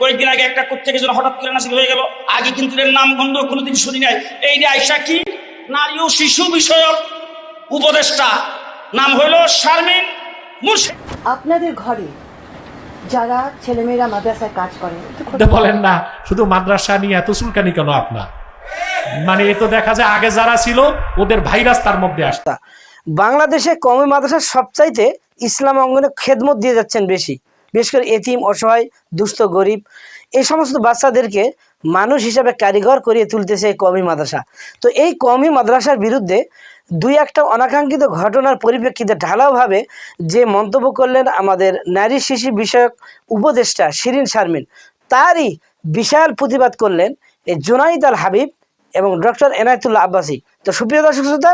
কয়েকদিন আগে একটা কোথেকে যেন হঠাৎ করে নাসিল হয়ে গেল। আগে কিন্তু এর নাম গন্ধ কোনোদিন শুনি নাই। এই যে আয়সা কি? নারী ও শিশু বিষয়ক উপদেষ্টা। নাম হইল শারমিন মুর্শিদ। আপনাদের ঘরে যারা ছেলেমেয়েরা মাদ্রাসায় কাজ করে বলেন না শুধু মাদ্রাসা নিয়ে এত চুলকানি কেন আপনার? মানে এ তো দেখা যায় আগে যারা ছিল ওদের ভাইরাস তার মধ্যে আসে তা বাংলাদেশে কমে মাদ্রাসা সবচাইতে ইসলাম অঙ্গনে খেদমত দিয়ে যাচ্ছেন বেশি। বিশেষ করে এতিম, অসহায়, দুস্থ, গরিব, এই সমস্ত বাচ্চাদেরকে মানুষ হিসাবে কারিগর করিয়ে তুলতেছে এই কমি মাদ্রাসা। তো এই কমি মাদ্রাসার বিরুদ্ধে দুই একটা অনাকাঙ্ক্ষিত ঘটনার পরিপ্রেক্ষিতে ঢালাওভাবে যে মন্তব্য করলেন আমাদের নারী শিশু বিষয়ক উপদেষ্টা শিরিন শারমিন, তারই বিশাল প্রতিবাদ করলেন এই জুনাইদ আল হাবিব এবং ডক্টর এনায়তুল্লাহ আব্বাসী। তো সুপ্রিয় দর্শক শ্রোতা,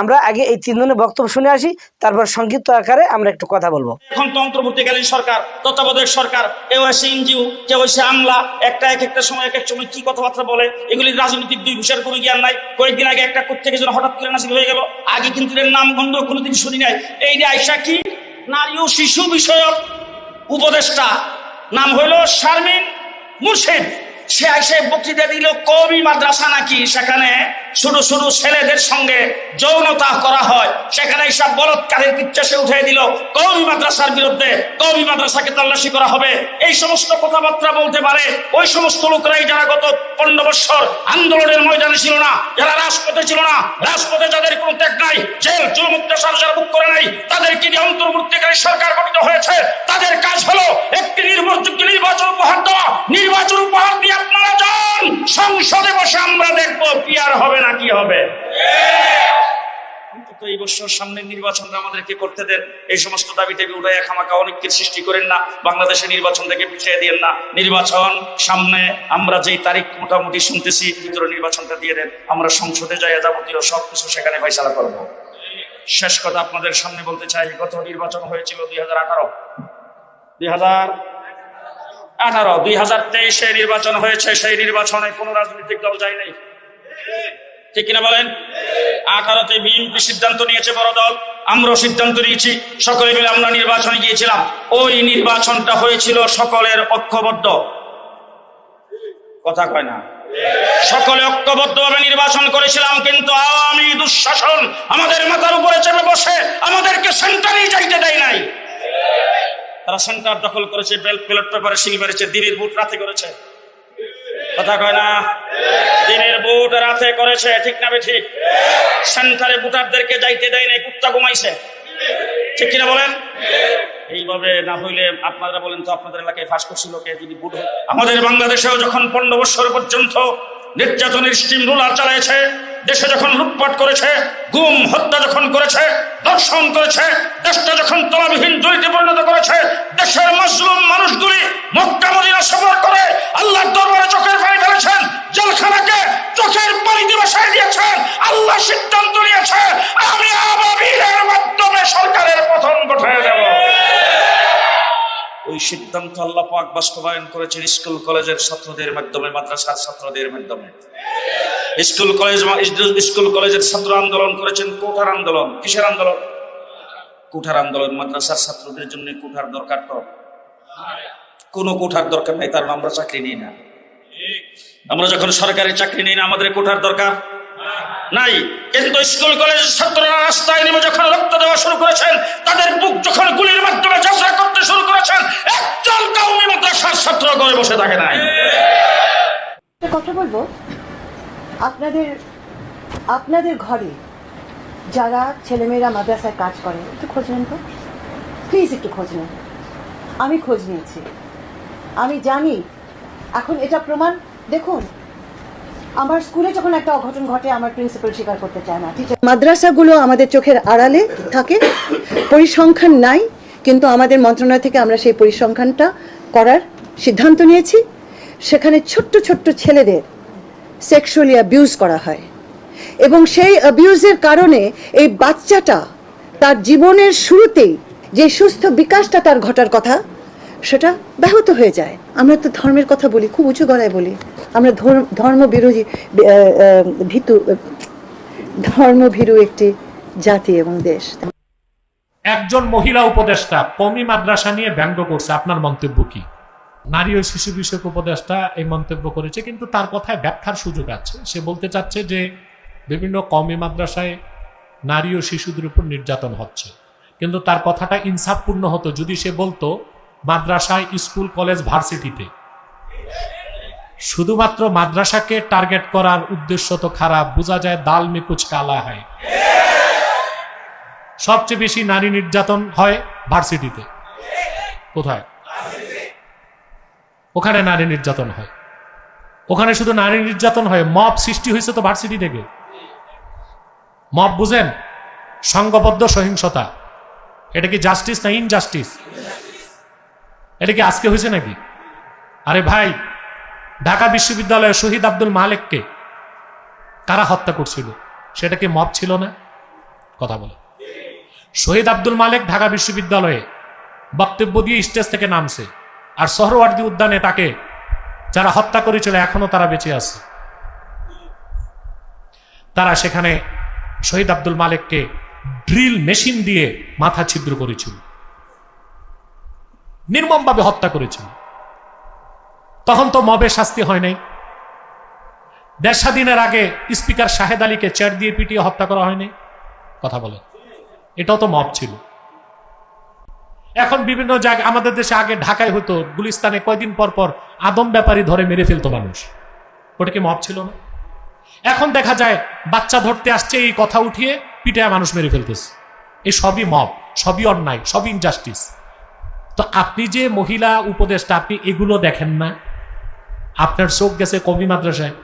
আমরা আগে এই তিনজনের বক্তব্য শুনে আসি, তারপর সংক্ষিপ্ত আকারে আমরা একটু কথা বলব। এখন তো অন্তর্বর্তীকালীন সরকার, তত্ত্বাবধায়ক সরকার কেউ আছে এনজিও কেউ আছে আমলা, একটা এক একটা সময় এক এক সময় কি কথাবার্তা বলে, এগুলি রাজনৈতিক দুই বিষয়ের কোনো জ্ঞান নাই, কয়েকদিন আগে একটা কোথেকে যেন হঠাৎ করে নাসিল হয়ে গেল, আগে কিন্তু এর নাম গন্ধ কোনোদিন শুনি নাই। এই যে আয়সা কি? নারী ও শিশু বিষয়ক উপদেষ্টা, নাম হইল শারমিন মুর্শিদ। সে এসে বক্তৃতা দিল কবি মাদ্রাসা নাকি? সেখানে শুধু শুধু ছেলেদের সঙ্গে যৌনতা করা হয়। সেখানে এইসব বলৎকারের পিচ্ছাসে উঠে দিল। কবি মাদ্রাসার বিরুদ্ধে কবি মাদ্রাসাকে তল্লাশি করা হবে। এই সমস্ত কথাবার্তা বলতে পারে ওই সমস্ত লোকরাই যারা গত পনেরো বৎসর আন্দোলনের ময়দানে ছিল না, যারা রাজপথে ছিল না, রাজপথে যাদের কোনো ত্যাগ নাই, জেল চুলমুক্ত সরকার বুক করে নাই, তাদেরকে যে অন্তর্বর্তীকারী সরকার গঠিত হয়েছে, তাদের কাজ হলো একটি নির্ভরযোগ্য নির্বাচন উপহার দেওয়া। নির্বাচন উপহার দিয়ে আপনারা যান। সংসদে বসে আমরা দেখব আর হবে না। কি হবে? এই বছর সামনে নির্বাচনটা আমাদেরকে করতে দেন। এই সমস্ত দাবি উড়াইয়া খামাকা অনেকের সৃষ্টি করেন না। বাংলাদেশে নির্বাচন থেকে পিছিয়ে দিয়েন না। নির্বাচন সামনে আমরা যেই তারিখ মোটামুটি শুনতেছি, ভিতরে নির্বাচনটা দিয়ে দেন। আমরা সংসদে যাইয়া যাবতীয় সবকিছু সেখানে ফয়সালা করব। শেষ কথা আপনাদের সামনে বলতে চাই, গত নির্বাচন হয়েছিল দুই হাজার আঠারো। দুই হাজার আঠারো, দুই হাজার তেইশে নির্বাচন হয়েছে, সেই নির্বাচনে কোন রাজনৈতিক দল যায় নাই। ঠিক কিনা বলেন? আঠারোতে বিএনপি সিদ্ধান্ত নিয়েছে বড় দল। আমরাও সিদ্ধান্ত নিয়েছি, সকলে মিলে আমরা নির্বাচনে গিয়েছিলাম। ওই নির্বাচনটা হয়েছিল সকলের ঐক্যবদ্ধ। কথা কয় না? সকলে ঐক্যবদ্ধভাবে নির্বাচন করেছিলাম, কিন্তু আওয়ামী দুঃশাসন আমাদের মাথার উপরে চেপে বসে, আমাদেরকে সেন্টারেই যাইতে দেয় নাই। তারা সেন্টার দখল করেছে ব্যালট পেপারে সিল মেরেছে দিনের বুট রাতে করেছে। কথা কয় না? দিনের বুট রাতে করেছে, ঠিক না বেঠিক? সেন্টারে বুটারদেরকে যাইতে দেয় নাই, কুত্তা ঘুমাইছে। ঠিক কিনা বলেন? এইভাবে না হইলে আপনারা বলেন তো আপনাদের এলাকায় ফাঁস করছিল কে? যদি বুট আমাদের বাংলাদেশেও যখন পনেরো বছর পর্যন্ত নির্যাতনের স্টিম রোলার চালাইছে দেশে যখন লুটপাট করেছে, গুম, হত্যা যখন করেছে দর্শন করেছে, দেশটা যখন তলাবিহীন জড়িতে পরিণত করেছে, দেশের মজলুম মানুষগুলি মক্কা মদিনা সফর করে আল্লাহর দরবারে চোখের পানি ফেলেছেন জেলখানাকে চোখের পানিতে বসায় দিয়েছেন, আল্লাহ সিদ্ধান্ত নিয়েছে আমি আবাবিলের মাধ্যমে সরকারের পতন ঘটায় দেব। ওই সিদ্ধান্ত আল্লাহ পাক বাস্তবায়ন করেছেন স্কুল, কলেজের ছাত্রদের মাধ্যমে, মাদ্রাসার ছাত্রদের মাধ্যমে। স্কুল কলেজ স্কুল কলেজের ছাত্র আন্দোলন করেছেন, কোঠার আন্দোলন। কিসের আন্দোলন? কোঠার আন্দোলন, মাদ্রাসার ছাত্রদের জন্য কোঠার দরকার তো। কোনো কোঠার দরকার নাই কারণ আমরা চাকরি নিই না। আমরা যখন সরকারি চাকরি নিই না, আমাদের কোঠার দরকার নাই। কিন্তু স্কুল কলেজের ছাত্ররা রাস্তায় নেমে যখন রক্ত দেওয়া শুরু করেছেন, তাদের বুক যখন গুলির মাধ্যমে যাত্রা করতে শুরু করেছেন একজন কাউমি মাদ্রাসার ছাত্র ঘরে বসে থাকে নাই। কথা বলব? আপনাদের আপনাদের ঘরে যারা ছেলেমেয়েরা মাদ্রাসায় কাজ করে, একটু খোঁজ নেন তো। প্লিজ একটু খোঁজ নেন। আমি খোঁজ নিয়েছি। আমি জানি, এখন এটা প্রমাণ, দেখুন, আমার স্কুলে যখন একটা অঘটন ঘটে, আমার প্রিন্সিপাল স্বীকার করতে চায় না। মাদ্রাসাগুলো আমাদের চোখের আড়ালে থাকে, পরিসংখ্যান নাই, কিন্তু আমাদের মন্ত্রণালয় থেকে আমরা সেই পরিসংখ্যানটা করার সিদ্ধান্ত নিয়েছি। সেখানে ছোট্ট ছোট্ট ছেলেদের সেক্সুয়ালি অ্যাবিউজ করা হয়। এবং সেই অ্যাবিউজের কারণে এই বাচ্চাটা তার জীবনের শুরুতেই যে সুস্থ বিকাশটা তার ঘটার কথা সেটা ব্যাহত হয়ে যায়। আমরা তো ধর্মের কথা বলি খুব উঁচু গলায় বলি। আমরা ধর্ম- ধর্ম বিরোধী আহ, আহ, ভীতু ধর্মভীরু একটি জাতি এবং দেশ। একজন মহিলা উপদেষ্টা কমি মাদ্রাসা নিয়ে ব্যঙ্গ করছে আপনার মন্তব্য কি? নারী ও শিশু বিষয়ক উপদেষ্টা এই মন্তব্য করেছে, কিন্তু তার কথায় ব্যাখ্যার সুযোগ আছে। সে বলতে চাচ্ছে যে বিভিন্ন কমি মাদ্রাসায় নারী ও শিশুদের উপর নির্যাতন হচ্ছে। কিন্তু তার কথাটা ইনসাফপূর্ণ হতো যদি সে বলতো মাদ্রাসায় স্কুল, কলেজ, ভার্সিটিতে। শুধুমাত্র মাদ্রাসাকে টার্গেট করার উদ্দেশ্য তো খারাপ, বোঝা যায় দাল মেকুচ কালা হয় সবচেয়ে বেশি নারী নির্যাতন হয় ভার্সিটিতে। কোথায়? ওখানে নারী নির্যাতন হয়। ওখানে শুধু নারী নির্যাতন হয়, মব সৃষ্টি হয়েছে তো ভার্সিটি থেকে। মব বুঝেন? সংঘবদ্ধ সহিংসতা। এটা কি জাস্টিস না ইনজাস্টিস এটা কি আজকে হয়েছে নাকি? আরে ভাই, ঢাকা বিশ্ববিদ্যালয়ের শহীদ আব্দুল মালেককে কারা হত্যা করছিল? সেটা কি মব ছিল না? কথা বলে। শহীদ আব্দুল মালেক ঢাকা বিশ্ববিদ্যালয়ে বক্তব্য দিয়ে স্টেজ থেকে নামছে। আর সহরওয়ার্দী উদ্যানে তাকে যারা হত্যা করেছিল, এখনও তারা বেঁচে আছে। তারা সেখানে শহীদ আব্দুল মালেককে ড্রিল মেশিন দিয়ে মাথা ছিদ্র করেছিল। নির্মমভাবে হত্যা করেছিল। তখন তো মবে শাস্তি হয় নাই। দেড় স্বাধীনের আগে স্পিকার শাহেদ আলীকে চেয়ার দিয়ে পিটিয়ে হত্যা করা হয়নি কথা বলে এটাও তো মব ছিল। এখন বিভিন্ন জায়গায় আমাদের দেশে আগে ঢাকায় হতো, গুলিস্তানে কয়দিন পর পর আদম ব্যাপারী ধরে মেরে ফেলতো মানুষ। ওটা কি মব ছিল না? এখন দেখা যায়, বাচ্চা ধরতে আসছে, এই কথা উঠিয়ে পিটায় মানুষ মেরে ফেলতেছে। এই সবই মব, সবই অন্যায়, সবই ইনজাস্টিস তো আপনি যে মহিলা উপদেষ্টা, আপনি এগুলো দেখেন না? আপনার চোখ গেছে কমি মাদ্রাসায়।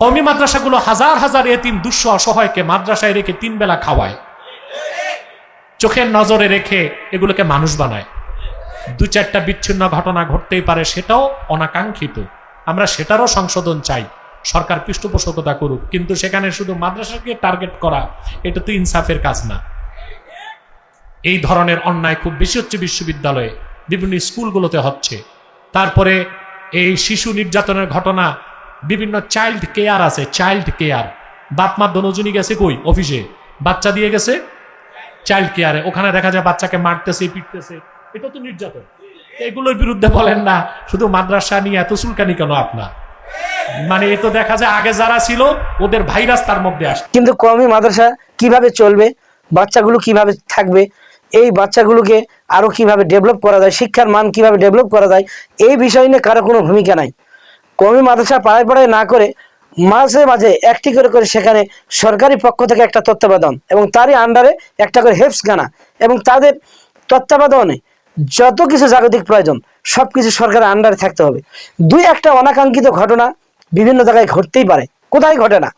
কমি মাদ্রাসাগুলো হাজার হাজার এতিম দুঃস্ব অসহায়কে মাদ্রাসায় রেখে তিন বেলা খাওয়ায়। চোখের নজরে রেখে এগুলোকে মানুষ বানায়। দু চারটা বিচ্ছিন্ন ঘটনা ঘটতেই পারে, সেটাও অনাকাঙ্ক্ষিত। আমরা সেটারও সংশোধন চাই। সরকার পৃষ্ঠপোষকতা করুক, কিন্তু সেখানে শুধু মাদ্রাসাকে টার্গেট করা, এটা তো ইনসাফের কাজ না। এই ধরনের অন্যায় খুব বেশি হচ্ছে বিশ্ববিদ্যালয়ে, বিভিন্ন স্কুলগুলোতে হচ্ছে। তারপরে এই শিশু নির্যাতনের ঘটনা, বিভিন্ন চাইল্ড কেয়ার আছে, চাইল্ড কেয়ার। বাপ মা গেছে কই? অফিসে। বাচ্চা দিয়ে গেছে? চাইল্ড কেয়ারে ওখানে দেখা যায় বাচ্চাকে মারতেছে, পিটতেছে। এটা তো নির্যাতন। এগুলোর বিরুদ্ধে বলেন না, শুধু মাদ্রাসা নিয়ে এত চুলকানি কেন আপনার? মানে এ তো দেখা যায় আগে যারা ছিল, ওদের ভাইরাস তার মধ্যে আসে। কিন্তু কমি মাদ্রাসা কীভাবে চলবে, বাচ্চাগুলো কীভাবে থাকবে, এই বাচ্চাগুলোকে আরও কীভাবে ডেভেলপ করা যায়, শিক্ষার মান কীভাবে ডেভেলপ করা যায়, এই বিষয় নিয়ে কারও কোনো ভূমিকা নাই। কমি মাদ্রাসা পাড়ায় পাড়ায় না করে মাঝে মাঝে একটি করে করে সেখানে সরকারি পক্ষ থেকে একটা তত্ত্বাবধান এবং তারই আন্ডারে একটা করে হেফস গানা এবং তাদের তত্ত্বাবধানে যত কিছু জাগতিক প্রয়োজন সব কিছু সরকারের আন্ডারে থাকতে হবে। দুই একটা অনাকাঙ্ক্ষিত ঘটনা বিভিন্ন জায়গায় ঘটতেই পারে। কোথায় ঘটে না?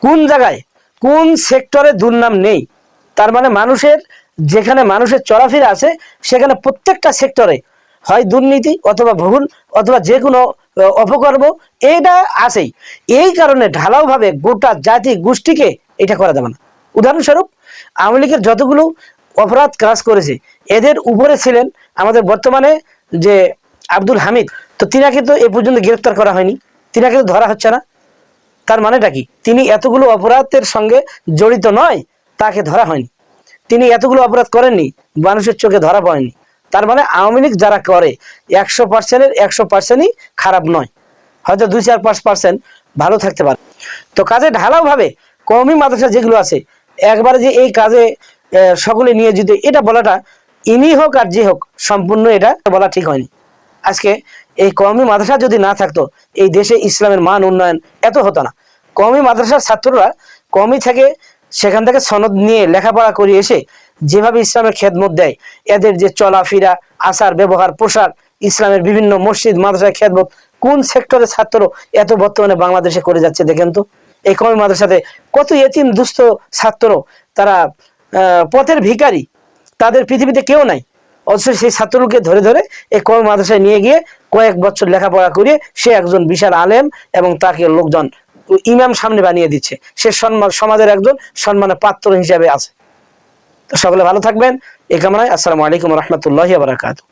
কোন জায়গায়? কোন সেক্টরে দুর্নাম নেই? তার মানে মানুষের, যেখানে মানুষের চলাফেরা আছে, সেখানে প্রত্যেকটা সেক্টরে হয় দুর্নীতি অথবা ভুল অথবা যে কোনো অপকর্ম, এটা আছেই। এই কারণে ঢালাওভাবে গোটা জাতি গোষ্ঠীকে এটা করা যাবে না। উদাহরণস্বরূপ, আওয়ামী লীগের যতগুলো অপরাধ কাজ করেছে, এদের উপরে ছিলেন আমাদের বর্তমানে যে আব্দুল হামিদ। তো তিনাকে তো এ পর্যন্ত গ্রেফতার করা হয়নি, তিনাকে তো ধরা হচ্ছে না। তার মানেটা কি? তিনি এতগুলো অপরাধের সঙ্গে জড়িত নয়, তাকে ধরা হয়নি। তিনি এতগুলো অপরাধ করেননি, মানুষের চোখে ধরা পড়েনি। তার মানে আওয়ামী লীগ যারা করে, একশো পার্সেন্টের একশো পার্সেন্টই খারাপ নয়। হয়তো দুই চার পাঁচ পার্সেন্ট ভালো থাকতে পারে। তো কাজে ঢালাওভাবে কমই মাদ্রাসা যেগুলো আছে, একবারে যে এই কাজে সকলে নিয়ে যদি এটা বলাটা ইনি হোক আর যে হোক, সম্পূর্ণ এটা বলা ঠিক হয়নি। আজকে এই কওমি মাদ্রাসা যদি না থাকতো, এই দেশে ইসলামের মান উন্নয়ন এত হতো না। কওমি মাদ্রাসার ছাত্ররা কওমি থেকে সেখান থেকে সনদ নিয়ে লেখাপড়া করে এসে যেভাবে ইসলামের খেদমত দেয়, এদের যে চলাফেরা, আচার, ব্যবহার, পোশাক, ইসলামের বিভিন্ন মসজিদ, মাদ্রাসায় খেদমত, কোন সেক্টরের ছাত্র এত বর্তমানে বাংলাদেশে করে যাচ্ছে দেখেন তো? এই কওমি মাদ্রাসাতে কত এতিম, দুস্থ ছাত্র, তারা পথের ভিখারি, তাদের পৃথিবীতে কেউ নাই। অথচ সেই ছাত্রকে ধরে ধরে এই কম মাদ্রাসায় নিয়ে গিয়ে কয়েক বছর লেখাপড়া করিয়ে সে একজন বিশাল আলেম এবং তাকে লোকজন, ইমাম সামনে বানিয়ে দিচ্ছে। সে সম্মান সমাজের একজন সম্মানের পাত্র হিসাবে আছে। সকলে ভালো থাকবেন। এই কামনায় আসসালামু আলাইকুম রহমতুল্লাহ বারাকাতু